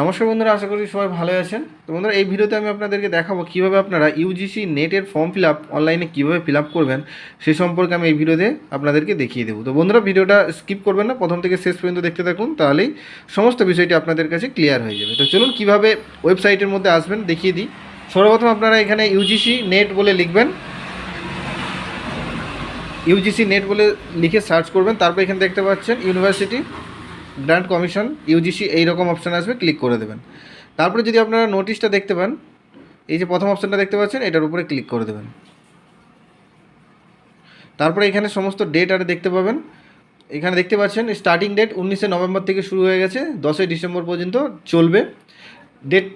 নমস্কার বন্ধুরা, আশা করি সবাই ভালো আছেন। তো বন্ধুরা, এই ভিডিওতে আমি আপনাদেরকে দেখাবো কীভাবে আপনারা ইউজিসি নেটের ফর্ম ফিল আপ অনলাইনে কীভাবে ফিল আপ করবেন, সে সম্পর্কে আমি এই ভিডিওতে আপনাদেরকে দেখিয়ে দেবো। তো বন্ধুরা, ভিডিওটা স্কিপ করবেন না, প্রথম থেকে শেষ পর্যন্ত দেখতে থাকুন, তাহলেই সমস্ত বিষয়টি আপনাদের কাছে ক্লিয়ার হয়ে যাবে। তো চলুন, কীভাবে ওয়েবসাইটের মধ্যে আসবেন দেখিয়ে দিই। সর্বপ্রথম আপনারা এখানে ইউজিসি নেট বলে লিখবেন। ইউজিসি নেট বলে লিখে সার্চ করবেন, তারপর এখানে দেখতে পাচ্ছেন ইউনিভার্সিটি গ্র্যান্ট কমিশন ইউজিসি এইরকম অপশান আসবে ক্লিক করে দেবেন। তারপরে যদি আপনারা নোটিশটা দেখতে পান, এই যে প্রথম অপশানটা দেখতে পাচ্ছেন, এটার উপরে ক্লিক করে দেবেন। তারপরে এখানে সমস্ত ডেট আর দেখতে পাবেন। এখানে দেখতে পাচ্ছেন স্টার্টিং ডেট উনিশে নভেম্বর থেকে শুরু হয়ে গেছে, দশই ডিসেম্বর পর্যন্ত চলবে। ডেট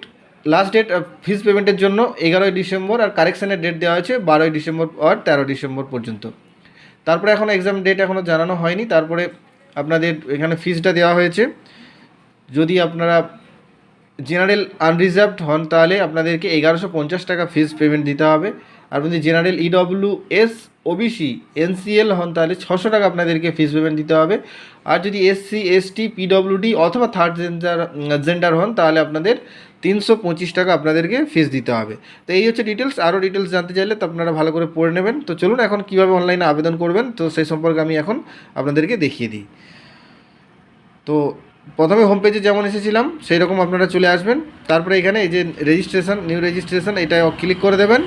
লাস্ট ডেট ফিস পেমেন্টের জন্য এগারোই ডিসেম্বর আর কারেকশানের ডেট দেওয়া হয়েছে বারোই ডিসেম্বর আর তেরো ডিসেম্বর পর্যন্ত। তারপরে এখন এক্সাম ডেট এখনও জানানো হয়নি, তারপরে আপনাদের এখানে ফিজটা দেওয়া হয়েছে। যদি আপনারা জেনারেল আনরিজার্ভড হন, তাহলে আপনাদেরকে এগারোশো পঞ্চাশ টাকা ফিজ পেমেন্ট দিতে হবে। আর যদি general EW S OBC NCL হন, তাহলে ছশো টাকা আপনাদেরকে ফিজ পেমেন্ট দিতে হবে। আর যদি এসসি এসটি পিডব্লিউডি অথবা থার্ড জেন্ডার জেন্ডার হন, তাহলে আপনাদের তিনশো পঁচিশ টাকা আপনাদেরকে ফিস দিতে হবে। তো এই হচ্ছে ডিটেলস আরও ডিটেলস জানতে চাইলে তো আপনারা ভালো করে পড়ে নেবেন। তো চলুন এখন কীভাবে অনলাইনে আবেদন করবেন? তো সেই সম্পর্কে আমি এখন আপনাদেরকে দেখিয়ে দিই। তো প্রথমে হোম পেজে যেমন এসেছিলাম সেই রকম আপনারা চলে আসবেন। তারপরে এখানে এই যে রেজিস্ট্রেশন নিউ রেজিস্ট্রেশন এটা ক্লিক করে দেবেন।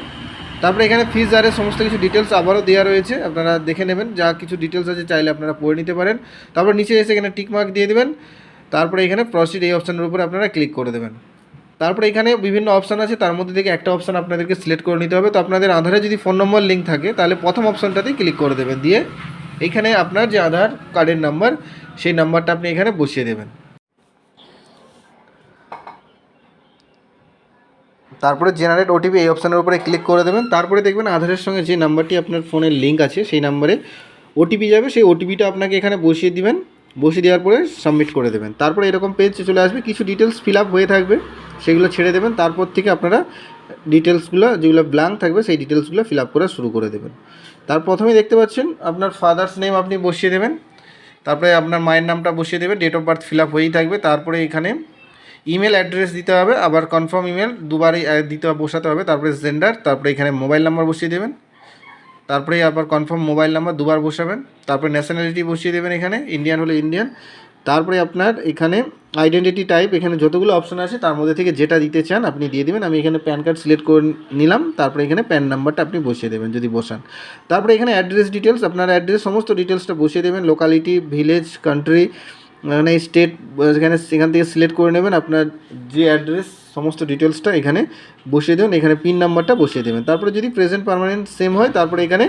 তারপরে এখানে ফিজ আরে সমস্ত কিছু ডিটেলস আবারও দেওয়া রয়েছে। আপনারা দেখে নেবেন, যা কিছু ডিটেলস আছে চাইলে আপনারা পড়ে নিতে পারেন। তারপর নিচে এসে এখানে টিক মার্ক দিয়ে দেবেন। তারপরে এখানে প্রসিড এই অপশানের উপরে আপনারা ক্লিক করে দেবেন। তারপরে এখানে বিভিন্ন অপশান আছে, তার মধ্যে থেকে একটা অপশান আপনাদেরকে সিলেক্ট করে নিতে হবে। তো আপনাদের আধারে যদি ফোন নম্বর লিঙ্ক থাকে, তাহলে প্রথম অপশানটাতেই ক্লিক করে দেবেন। দিয়ে এইখানে আপনার যে আধার কার্ডের নাম্বার সেই নাম্বারটা আপনি এখানে বসিয়ে দেবেন। তারপরে জেনারেট ওটিপি এই অপশানের উপরে ক্লিক করে দেবেন। তারপরে দেখবেন আধারের সঙ্গে যে নাম্বারটি আপনার ফোনের লিঙ্ক আছে, সেই নাম্বারে ওটিপি যাবে। সেই ওটিপিটা আপনাকে এখানে বসিয়ে দিবেন। বসিয়ে দেওয়ার পরে সাবমিট করে দেবেন। তারপরে এরকম পেজ চলে আসবে, কিছু ডিটেলস ফিল আপ হয়ে থাকবে, সেগুলো ছেড়ে দেবেন। তারপর থেকে আপনারা ডিটেলসগুলো যেগুলো ব্ল্যাঙ্ক থাকবে, সেই ডিটেলসগুলো ফিল আপ করা শুরু করে দেবেন। তার প্রথমেই দেখতে পাচ্ছেন, আপনার ফাদার্স নেম আপনি বসিয়ে দেবেন। তারপরে আপনার মায়ের নামটা বসিয়ে দেবেন date of birth fill up হয়েই থাকবে। তারপরে এখানে ইমেল অ্যাড্রেস দিতে হবে, আবার কনফার্ম ইমেল দুবারই দিতে, বসাতে হবে। তারপরে জেন্ডার তারপরে এখানে মোবাইল নাম্বার বসিয়ে দেবেন। তারপরে আবার কনফার্ম মোবাইল নাম্বার দুবার বসাবেন। তারপরে ন্যাশনালিটি বসিয়ে দেবেন এখানে ইন্ডিয়ান হলে ইন্ডিয়ান তারপরে আপনার এখানে আইডেন্টিটি টাইপ এখানে যতগুলো অপশন আছে, তার মধ্যে থেকে যেটা দিতে চান আপনি দিয়ে দেবেন। আমি এখানে প্যান কার্ড সিলেক্ট করে নিলাম, তারপরে এখানে প্যান নাম্বারটা আপনি বসিয়ে দেবেন যদি বসান। তারপরে এখানে অ্যাড্রেস ডিটেলস আপনার অ্যাড্রেস সমস্ত ডিটেলসটা বসিয়ে দেবেন লোকালিটি ভিলেজ কান্ট্রি মানে স্টেট এখানে সেখান থেকে সিলেক্ট করে নেবেন। আপনার যে অ্যাড্রেস সমস্ত ডিটেলসটা এখানে বসিয়ে দেবেন, এখানে পিন নাম্বারটা বসিয়ে দেবেন। তারপরে যদি প্রেজেন্ট পারমানেন্ট সেম হয়, তারপরে এখানে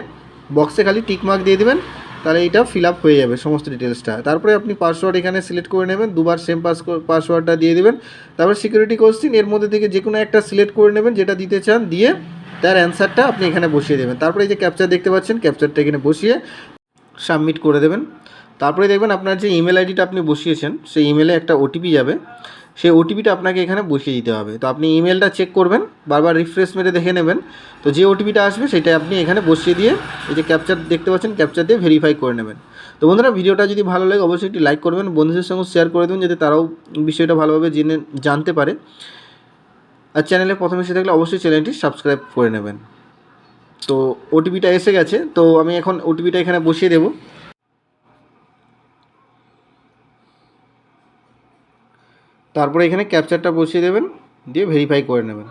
বক্সে খালি টিক মার্ক দিয়ে দেবেন, তাহলে এটা ফিল আপ হয়ে যাবে সমস্ত ডিটেলসটা তারপরে আপনি পাসওয়ার্ড এখানে সিলেক্ট করে নেবেন, দুবার সেম পাস পাসওয়ার্ডটা দিয়ে দেবেন। তারপর সিকিউরিটি কোশ্চিন এর মধ্যে থেকে যে কোনো একটা সিলেক্ট করে নেবেন, যেটা দিতে চান, দিয়ে তার অ্যান্সারটা আপনি এখানে বসিয়ে দেবেন। তারপরে এই যে ক্যাপচার দেখতে পাচ্ছেন ক্যাপচারটা এখানে বসিয়ে সাবমিট করে দেবেন। তারপরে দেখবেন আপনার যে ইমেল আইডিটা আপনি বসিয়েছেন, সেই ইমেলে একটা ওটিপি যাবে। সেই ওটিপিটা আপনাকে এখানে বসিয়ে দিতে হবে। তো আপনি ইমেলটা চেক করবেন, বারবার রিফ্রেশ মেরে দেখে নেবেন। তো যে ওটিপিটা আসবে, সেটা আপনি এখানে বসিয়ে দিয়ে এই যে ক্যাপচার দেখতে পাচ্ছেন ক্যাপচার দিয়ে ভেরিফাই করে নেবেন। তো বন্ধুরা, ভিডিওটা যদি ভালো লাগে, অবশ্যই একটি লাইক করবেন, বন্ধুদের সঙ্গে শেয়ার করে দেবেন, যাতে তারাও বিষয়টা ভালোভাবে জেনে, জানতে পারে। আর চ্যানেলে প্রথমে এসে থাকলে অবশ্যই চ্যানেলটি সাবস্ক্রাইব করে নেবেন। তো ওটিপিটা এসে গেছে, তো আমি এখন ওটিপিটা এখানে বসিয়ে দেবো। তারপরে এখানে ক্যাপচারটা বসিয়ে দেবেন, দিয়ে ভেরিফাই করে নেবেন।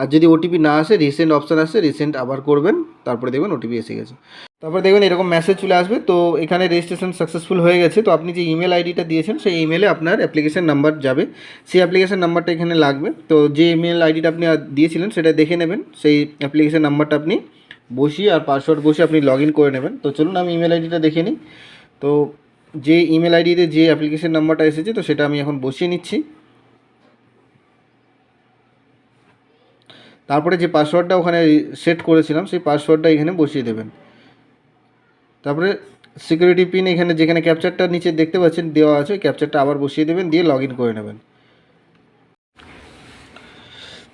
আর যদি ওটিপি না আসে রিসেন্ট অপশান আসে রিসেন্ট আবার করবেন, তারপরে দেখবেন ওটিপি এসে গেছে। তারপরে দেখবেন এরকম মেসেজ চলে আসবে, তো এখানে রেজিস্ট্রেশন সাকসেসফুল হয়ে গেছে। তো আপনি যে ইমেল আইডিটা দিয়েছেন, সেই ইমেলে আপনার অ্যাপ্লিকেশন নাম্বার যাবে। সেই অ্যাপ্লিকেশন নাম্বারটা এখানে লাগবে। তো যে ইমেল আইডিটা আপনি দিয়েছিলেন, সেটা দেখে নেবেন। সেই অ্যাপ্লিকেশন নাম্বারটা আপনি বসিয়ে আর পাসওয়ার্ড বসিয়ে আপনি লগ করে নেবেন। তো চলুন আমি ইমেল আইডিটা দেখে নিই। তো যে ইমেল আইডিতে যে অ্যাপ্লিকেশন নাম্বারটা এসেছে, তো সেটা আমি এখন বসিয়ে নিচ্ছি। তারপরে যে পাসওয়ার্ডটা ওখানে সেট করেছিলাম, সেই পাসওয়ার্ডটা এখানে বসিয়ে দেবেন। তারপরে সিকিউরিটি পিন এখানে যেখানে ক্যাপচারটা নিচে দেখতে পাচ্ছেন, দেওয়া আছে ওই ক্যাপচারটা আবার বসিয়ে দেবেন, দিয়ে লগ করে নেবেন।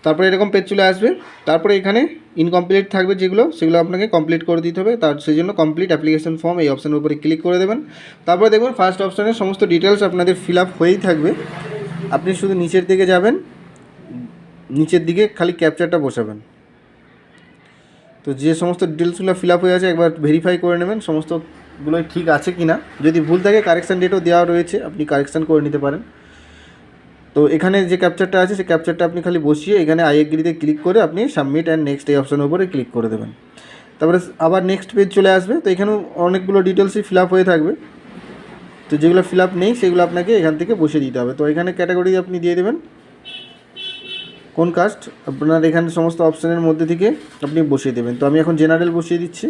তারপরে এরকম পেজ চলে আসবে। তারপরে এখানে ইনকমপ্লিট থাকবে যেগুলো, সেগুলো আপনাকে কমপ্লিট করে দিতে হবে। তার সেই জন্য কমপ্লিট অ্যাপ্লিকেশন ফর্ম এই অপশানের উপরে ক্লিক করে দেবেন। তারপরে দেখবেন ফার্স্ট অপশানে সমস্ত ডিটেলস আপনাদের ফিল আপ হয়েই থাকবে। আপনি শুধু নিচের দিকে যাবেন। নিচের দিকে খালি ক্যাপচারটা বসাবেন। তো যে সমস্ত ডিটেলসগুলো ফিল আপ হয়ে আছে একবার ভেরিফাই করে নেবেন, সমস্তগুলোই ঠিক আছে কি না যদি ভুল থাকে কারেকশান ডেটও দেওয়া রয়েছে, আপনি কারেকশান করে নিতে পারেন। তো এখানে যে ক্যাপচারটা আছে, সেই ক্যাপচারটা আপনি খালি বসিয়ে এখানে আই এগ্রিতে ক্লিক করে আপনি সাবমিট অ্যান্ড নেক্সট এই অপশনের উপরে ক্লিক করে দেবেন। তারপরে আবার নেক্সট পেজ চলে আসবে, তো এখানেও অনেকগুলো ডিটেলসই ফিল আপ হয়ে থাকবে। তো যেগুলো ফিল আপ নেই, সেগুলো আপনাকে এখান থেকে বসিয়ে দিতে হবে। তো এখানে ক্যাটাগরি আপনি দিয়ে দেবেন। কোন কাস্ট আপনার এখানে সমস্ত অপশানের মধ্যে থেকে আপনি বসিয়ে দেবেন। তো আমি এখন জেনারেল বসিয়ে দিচ্ছি।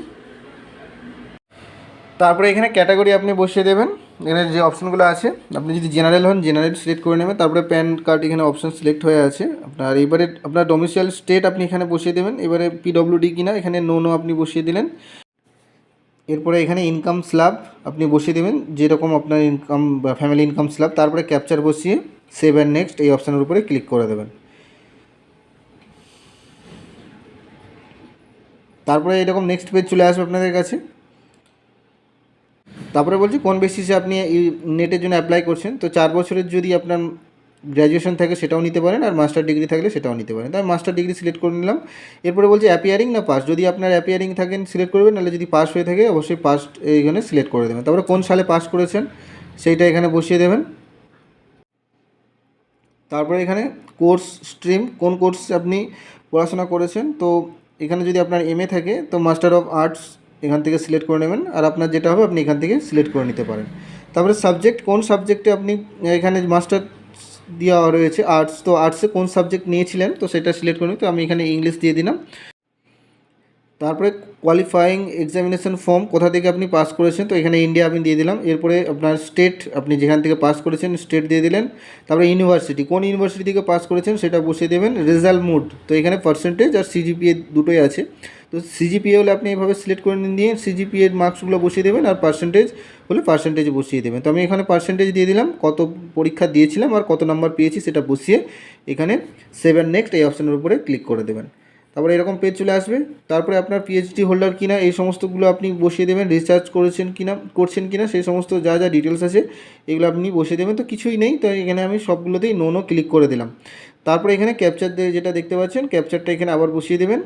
তারপরে এখানে ক্যাটাগরি আপনি বসিয়ে দেবেন। এখানে যে অপশানগুলো আছে, আপনি যদি জেনারেল হন জেনারেল সিলেক্ট করে নেবেন। তারপরে প্যান কার্ড এখানে অপশান সিলেক্ট হয়ে আছে। আপনার এবারে, আপনার ডোমিসিয়াল স্টেট আপনি এখানে বসিয়ে দেবেন। এবারে পিডব্লিউডি কিনা, এখানে নো নো আপনি বসিয়ে দিলেন। এরপরে এখানে ইনকাম স্ল্যাব আপনি বসিয়ে দেবেন। যেরকম আপনার ইনকাম বা ফ্যামিলি ইনকাম স্ল্যাব তারপরে ক্যাপচার বসিয়ে সেভ অ্যান্ড নেক্সট এই অপশানের উপরে ক্লিক করে দেবেন। তারপরে এরকম নেক্সট পেজ চলে আসবে আপনাদের কাছে। তারপরে বলছি, কোন বেসিসে আপনি এই নেটের জন্য অ্যাপ্লাই করছেন? তো চার বছরের যদি আপনার গ্র্যাজুয়েশন থাকে, সেটাও নিতে পারেন, আর মাস্টার ডিগ্রি থাকলে সেটাও নিতে পারেন। তাই মাস্টার ডিগ্রি সিলেক্ট করে নিলাম। এরপরে বলছি অ্যাপিয়ারিং না পাস যদি আপনার অ্যাপিয়ারিং থাকেন সিলেক্ট করবেন, নাহলে যদি পাস হয়ে থাকে, অবশ্যই পাস এইখানে সিলেক্ট করে দেবেন। তারপরে কোন সালে পাস করেছেন, সেইটা এখানে বসিয়ে দেবেন। তারপরে এখানে কোর্স স্ট্রিম কোন কোর্স আপনি পড়াশোনা করেছেন? তো এখানে যদি আপনার এম থাকে, তো মাস্টার অফ আর্টস এখান থেকে সিলেক্ট করে নেবেন। আর আপনার যেটা হবে, আপনি এখান থেকে সিলেক্ট করে নিতে পারেন। তারপরে সাবজেক্ট কোন সাবজেক্টে আপনি, এখানে মাস্টার দেওয়া রয়েছে আর্টস তো আর্টসে কোন সাবজেক্ট নিয়েছিলেন, তো সেটা সিলেক্ট করে। তো আমি এখানে ইংলিশ দিয়ে দিলাম। তারপরে কোয়ালিফাইং এক্সামিনেশন ফর্ম কোথা থেকে আপনি পাস করেছেন, তো এখানে ইন্ডিয়া আমি দিয়ে দিলাম। এরপরে আপনার স্টেট আপনি যেখান থেকে পাস করেছেন স্টেট দিয়ে দিলেন। তারপরে ইউনিভার্সিটি কোন ইউনিভার্সিটি থেকে পাস করেছেন সেটা বসিয়ে দেবেন। রেজাল্ট মুড তো এখানে পার্সেন্টেজ আর সিজিপিএ দুটোই আছে। তো সিজিপিএ হলে আপনি এভাবে সিলেক্ট করে নিন দিয়ে সিজিপিএর মার্কসগুলো বসিয়ে দেবেন আর পার্সেন্টেজ হলে পার্সেন্টেজ বসিয়ে দেবেন। তো আমি এখানে পার্সেন্টেজ দিয়ে দিলাম, কত পরীক্ষা দিয়েছিলাম আর কত নাম্বার পেয়েছি সেটা বসিয়ে এখানে সেভেন নেক্সট এই অপশানের উপরে ক্লিক করে দেবেন। তারপরে এরকম পেজ চলে আসবে। তারপরে আপনার পিএইচডি হোল্ডার কিনা, এই সমস্তগুলো আপনি বসিয়ে দেবেন রিসার্চ করেছেন কিনা, করছেন কিনা, সেই সমস্ত যা যা ডিটেলস আছে, এগুলো আপনি বসিয়ে দেবেন। তো কিছুই নেই, তো এখানে আমি সবগুলোতেই নো নো ক্লিক করে দিলাম। তারপরে এখানে ক্যাপচার দিয়ে যেটা দেখতে পাচ্ছেন ক্যাপচারটা এখানে আবার বসিয়ে দেবেন।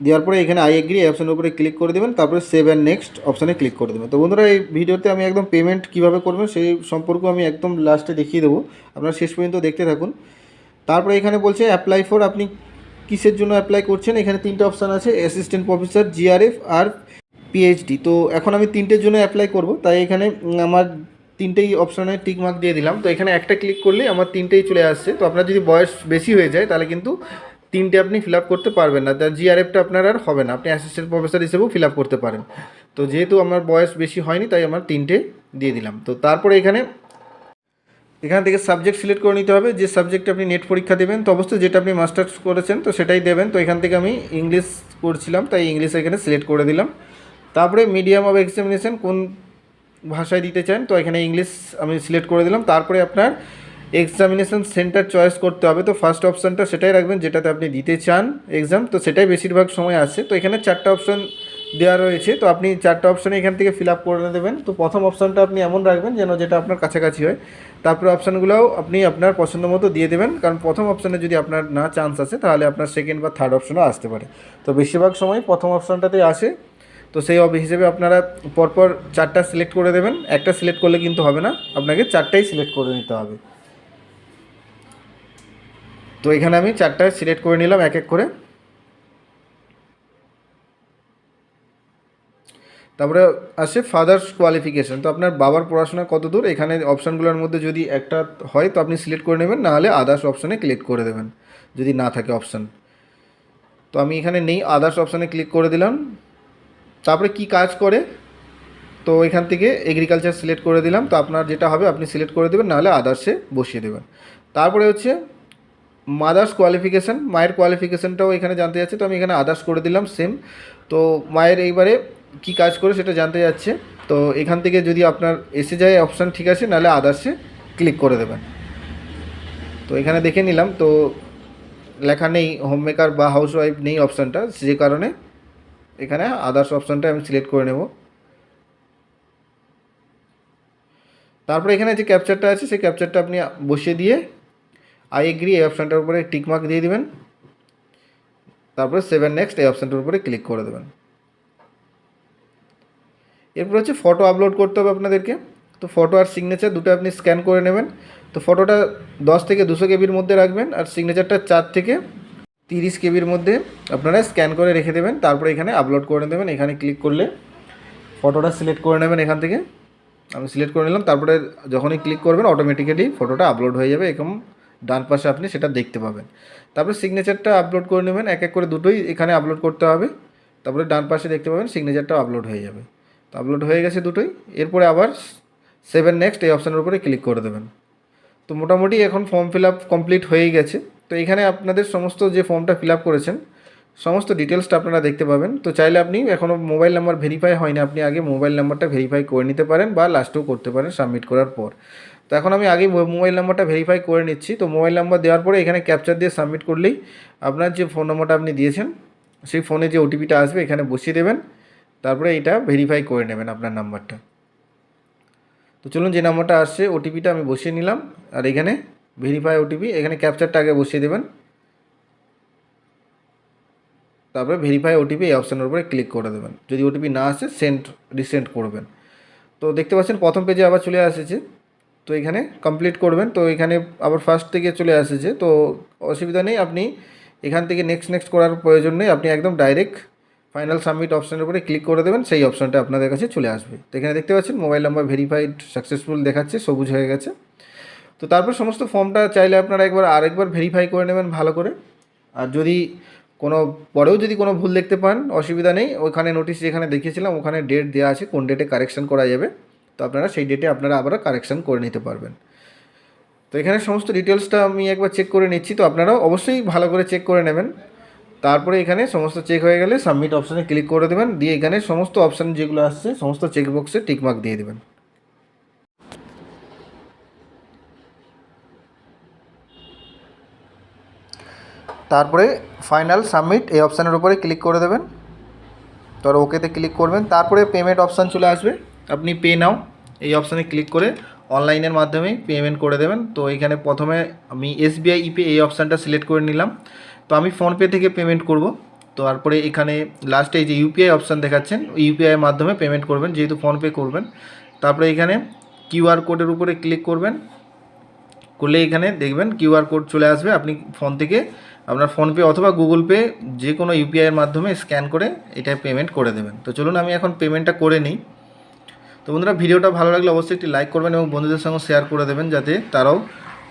দেওয়ার পরে এখানে আই এগ্রি অপশানের উপরে ক্লিক করে দেবেন, তারপরে সেভ অ্যান্ড নেক্সট অপশানে ক্লিক করে দেবেন। তো বন্ধুরা, এই ভিডিওতে আমি একদম পেমেন্ট কীভাবে করবেন, সেই সম্পর্ক আমি একদম লাস্টে দেখিয়ে দেবো। আপনারা শেষ পর্যন্ত দেখতে থাকুন। তারপরে এখানে বলছে অ্যাপ্লাই ফর আপনি কিসের জন্য অ্যাপ্লাই করছেন? এখানে তিনটে অপশান আছে অ্যাসিস্ট্যান্ট প্রফেসর জিআরএফ আর পিএইচডি তো এখন আমি তিনটের জন্য অ্যাপ্লাই করব, তাই এখানে আমার তিনটেই অপশানে টিক মার্ক দিয়ে দিলাম। তো এখানে একটা ক্লিক করলে আমার তিনটেই চলে আসছে। তো আপনার যদি বয়স বেশি হয়ে যায়, তাহলে কিন্তু তিনটে আপনি ফিল আপ করতে পারবেন না। তার জিআরএফটা আপনার আর হবে না, আপনি অ্যাসিস্ট্যান্ট প্রফেসর হিসেবেও ফিল আপ করতে পারেন। তো যেহেতু আমার বয়স বেশি হয়নি, তাই আমার তিনটে দিয়ে দিলাম। তো তারপরে এখানে এখান থেকে সাবজেক্ট সিলেক্ট করে নিতে হবে। যে সাবজেক্টে আপনি নেট পরীক্ষা দেবেন, তো অবশ্যই যেটা আপনি মাস্টার্স করেছেন, তো সেটাই দেবেন। তো এখান থেকে আমি ইংলিশ করছিলাম, তাই ইংলিশ এখানে সিলেক্ট করে দিলাম। তারপরে মিডিয়াম অফ এক্সামিনেশন কোন ভাষায় দিতে চান, তো এখানে ইংলিশ আমি সিলেক্ট করে দিলাম। তারপরে আপনার এক্সামিনেশন সেন্টার চয়েস করতে হবে। তো ফার্স্ট অপশানটা সেটাই রাখবেন, যেটাতে আপনি দিতে চান এক্সাম তো সেটাই বেশিরভাগ সময় আসে তো এখানে চারটা অপশান দেওয়া রয়েছে, তো আপনি চারটা অপশানে এখান থেকে ফিল আপ করে দেবেন। তো প্রথম অপশানটা আপনি এমন রাখবেন যেন যেটা আপনার কাছাকাছি হয়। তারপরে অপশানগুলোও আপনি আপনার পছন্দ মতো দিয়ে দেবেন, কারণ প্রথম অপশানে যদি আপনার না চান্স আসে, তাহলে আপনার সেকেন্ড বা থার্ড অপশানও আসতে পারে। তো বেশিরভাগ সময় প্রথম অপশানটাতেই আসে। তো সেই হিসেবে আপনারা পরপর চারটা সিলেক্ট করে দেবেন। একটা সিলেক্ট করলে কিন্তু হবে না, আপনাকে চারটাই সিলেক্ট করে নিতে হবে। তো এখানে আমি চারটা সিলেক্ট করে নিলাম এক এক করে। তারপরে আসে ফাদার্স কোয়ালিফিকেশান তো আপনার বাবার পড়াশোনা কত দূর? এখানে অপশানগুলোর মধ্যে যদি একটা হয়, তো আপনি সিলেক্ট করে নেবেন। নাহলে আদার্স অপশানে ক্লিক করে দেবেন, যদি না থাকে অপশান তো আমি এখানে নেই আদার্স অপশানে ক্লিক করে দিলাম। তারপরে কি কাজ করে? তো এখান থেকে এগ্রিকালচার সিলেক্ট করে দিলাম। তো আপনার যেটা হবে, আপনি সিলেক্ট করে দেবেন নাহলে আদার্সে বসিয়ে দেবেন। তারপরে হচ্ছে মাদার্স কোয়ালিফিকেশান মায়ের কোয়ালিফিকেশানটাও এখানে জানতে যাচ্ছে তো আমি এখানে আদার্স করে দিলাম সেম তো মায়ের এইবারে কি কাজ করে সেটা জানতে যাচ্ছে। তো এখান থেকে যদি আপনার এসে যায় অপশান ঠিক আছে, নাহলে আদার্সে ক্লিক করে দেবেন। তো এখানে দেখে নিলাম, তো লেখা নেই হোম মেকার বা হাউস ওয়াইফ নেই অপশানটা যে কারণে এখানে আদার্স অপশানটা আমি সিলেক্ট করে নেব। তারপরে এখানে যে ক্যাপচারটা আছে, সেই ক্যাপচারটা আপনি বসিয়ে দিয়ে আই এগ্রি এই অপশানটার উপরে টিকমার্ক দিয়ে দেবেন। তারপরে সেভেন নেক্সট এই অপশানটার উপরে ক্লিক করে দেবেন। এরপর হচ্ছে ফটো আপলোড করতে হবে আপনাদেরকে। তো ফটো আর সিগনেচার দুটো আপনি স্ক্যান করে নেবেন। তো ফটোটা দশ থেকে দুশো কেবির মধ্যে রাখবেন আর সিগনেচারটা চার থেকে তিরিশ কেবির মধ্যে আপনারা স্ক্যান করে রেখে দেবেন। তারপরে এখানে আপলোড করে দেবেন এখানে ক্লিক করলে ফটোটা সিলেক্ট করে নেবেন এখান থেকে। আমি সিলেক্ট করে নিলাম। তারপরে যখনই ক্লিক করবেন অটোমেটিক্যালি ফটোটা আপলোড হয়ে যাবে। এরকম ডান পাশে আপনি সেটা দেখতে পাবেন। তারপরে সিগনেচারটা আপলোড করে নেবেন। এক এক করে দুটোই এখানে আপলোড করতে হবে। তারপরে ডান পাশে দেখতে পাবেন সিগনেচারটাও আপলোড হয়ে যাবে। তো আপলোড হয়ে গেছে দুটোই। এরপরে আবার সেভেন নেক্সট এই অপশানের উপরে ক্লিক করে দেবেন। তো মোটামুটি এখন ফর্ম ফিল আপ কমপ্লিট হয়েই গেছে। তো এখানে আপনাদের সমস্ত যে ফর্মটা ফিল আপ করেছেন, সমস্ত ডিটেলসটা আপনারা দেখতে পাবেন। তো চাইলে আপনি এখনও মোবাইল নাম্বার ভেরিফাই হয়নি, আপনি আগে মোবাইল নাম্বারটা ভেরিফাই করে নিতে পারেন বা লাস্টেও করতে পারেন সাবমিট করার পর। তো এখন আমি আগে মোবাইল নাম্বারটা ভেরিফাই করে নিচ্ছি। তো মোবাইল নাম্বার দেওয়ার পরে এখানে ক্যাপচার দিয়ে সাবমিট করলেই আপনার যে ফোন নম্বরটা আপনি দিয়েছেন, সেই ফোনে যে ওটিপিটা আসবে, এখানে বসিয়ে দেবেন। তারপরে এটা ভেরিফাই করে নেবেন আপনার নাম্বারটা তো চলুন যে নাম্বারটা আসছে ওটিপিটা আমি বসিয়ে নিলাম, আর এখানে ভেরিফাই ওটিপি এখানে ক্যাপচারটা আগে বসিয়ে দেবেন। তারপরে ভেরিফাই ওটিপি এই অপশানের উপরে ক্লিক করে দেবেন। যদি ওটিপি না আসে সেন্ড রিসেন্ড করবেন। তো দেখতে পাচ্ছেন, প্রথম পেজে আবার চলে এসেছে তো এখানে কমপ্লিট করবেন। তো এখানে আবার ফার্স্ট থেকে চলে এসেছে তো অসুবিধা নেই, আপনি এখান থেকে নেক্সট নেক্সট করার প্রয়োজন নেই। আপনি একদম ডাইরেক্ট ফাইনাল সাবমিট অপশানের উপরে ক্লিক করে দেবেন, সেই অপশানটা আপনাদের কাছে চলে আসবে। তো এখানে দেখতে পাচ্ছেন মোবাইল নাম্বার ভেরিফাইড সাকসেসফুল দেখাচ্ছে, সবুজ হয়ে গেছে। তো তারপর সমস্ত ফর্মটা চাইলে আপনারা একবার আরেকবার ভেরিফাই করে নেবেন ভালো করে। আর যদি কোনো, পরেও যদি কোনো ভুল দেখতে পান, অসুবিধা নেই, ওখানে নোটিশ যেখানে দেখিয়েছিলাম, ওখানে ডেট দেওয়া আছে, কোন ডেটে কারেকশন করা যাবে। তো আপনারা সেই ডেটে আপনারা আবার কারেকশন করে নিতে পারবেন। তো এখানে সমস্ত ডিটেলসটা আমি একবার চেক করে নিচ্ছি, তো আপনারাও অবশ্যই ভালো করে চেক করে নেবেন। তারপরে এখানে সমস্ত চেক হয়ে গেলে সাবমিট অপশানে ক্লিক করে দেবেন। দিয়ে এখানে সমস্ত অপশান যেগুলো আসছে, সমস্ত চেকবক্সে টিকমার্ক দিয়ে দেবেন। তারপরে ফাইনাল সাবমিট এই অপশানের উপরে ক্লিক করে দেবেন। তো ওকেতে ক্লিক করবেন। তারপরে পেমেন্ট অপশান চলে আসবে। আপনি পে নাও এই অপশানে ক্লিক করে অনলাইনের মাধ্যমে পেমেন্ট করে দেবেন। তো এখানে প্রথমে আমি এসবিআই ইপে এই অপশানটা সিলেক্ট করে নিলাম। তো আমি ফোনপে থেকে পেমেন্ট করব। তো তারপরে এখানে লাস্টে এই যে ইউপিআই অপশান দেখাচ্ছেন ইউপিআইয়ের মাধ্যমে পেমেন্ট করবেন, যেহেতু ফোনপে করবেন। তারপরে এখানে কিউআর কোডের উপরে ক্লিক করবেন। করলে এখানে দেখবেন কিউআর কোড চলে আসবে। আপনি ফোন থেকে আপনার ফোনপে অথবা গুগল পে যে কোনো ইউপিআইয়ের মাধ্যমে স্ক্যান করে এটা পেমেন্ট করে দেবেন। তো চলুন আমি এখন পেমেন্টটা করে নিই। তো বন্ধুরা, ভিডিওটা ভালো লাগলে অবশ্যই একটি লাইক করবেন এবং বন্ধুদের সঙ্গে শেয়ার করে দেবেন, যাতে তারাও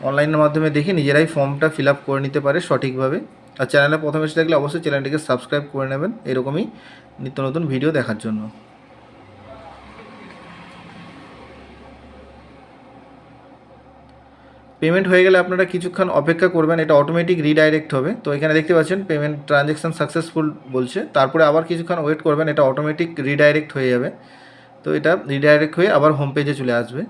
অনলাইনের মাধ্যমে দেখে নিজেরাই ফর্মটা ফিল আপ করে নিতে পারে সঠিকভাবে। আর চ্যানেলে প্রথমে এসে থাকলে অবশ্যই চ্যানেলটিকে সাবস্ক্রাইব করে নেবেন এরকমই নিত্য নতুন ভিডিও দেখার জন্য। পেমেন্ট হয়ে গেলে আপনারা কিছুক্ষণ অপেক্ষা করবেন, এটা অটোমেটিক রিডাইরেক্ট হবে। তো এখানে দেখতে পাচ্ছেন পেমেন্ট ট্রানজ্যাকশান সাকসেসফুল বলছে। তারপরে আবার কিছুক্ষণ ওয়েট করবেন, এটা অটোমেটিক রিডাইরেক্ট হয়ে যাবে। তো এটা রিডাইরেক্ট হয়ে আবার হোম পেজে চলে আসবে।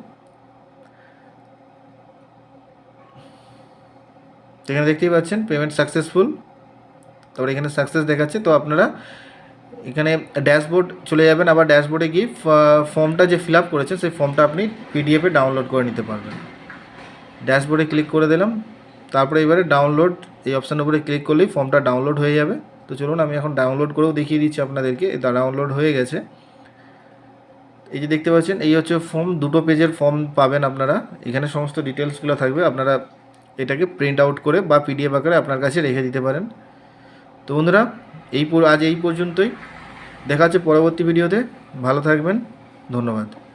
তো এখানে দেখতেই পাচ্ছেন পেমেন্ট সাকসেসফুল তারপরে এখানে সাকসেস দেখাচ্ছে, তো আপনারা এখানে ড্যাশবোর্ড চলে যাবেন, আবার ড্যাশবোর্ডে গিয়ে ফর্মটা যে ফিল আপ করেছেন সেই ফর্মটা আপনি পিডিএফে ডাউনলোড করে নিতে পারবেন। ড্যাশবোর্ডে ক্লিক করে দিলাম, তারপরে এবারে ডাউনলোড এই অপশানের উপরে ক্লিক করলেই ফর্মটা ডাউনলোড হয়ে যাবে। তো চলুন, আমি এখন ডাউনলোড করেও দেখিয়ে দিচ্ছি আপনাদেরকে এটা ডাউনলোড হয়ে গেছে। এই যে দেখতে পাচ্ছেন, এই হচ্ছে ফর্ম দুটো পেজের ফর্ম পাবেন আপনারা। এখানে সমস্ত ডিটেলসগুলো থাকবে, আপনারা এটাকে প্রিন্ট আউট করে বা পিডিএফ আকারে আপনার কাছে রেখে দিতে পারেন। তো বন্ধুরা, এই আজ এই পর্যন্তই। দেখা হচ্ছে পরবর্তী ভিডিওতে ভালো থাকবেন। ধন্যবাদ।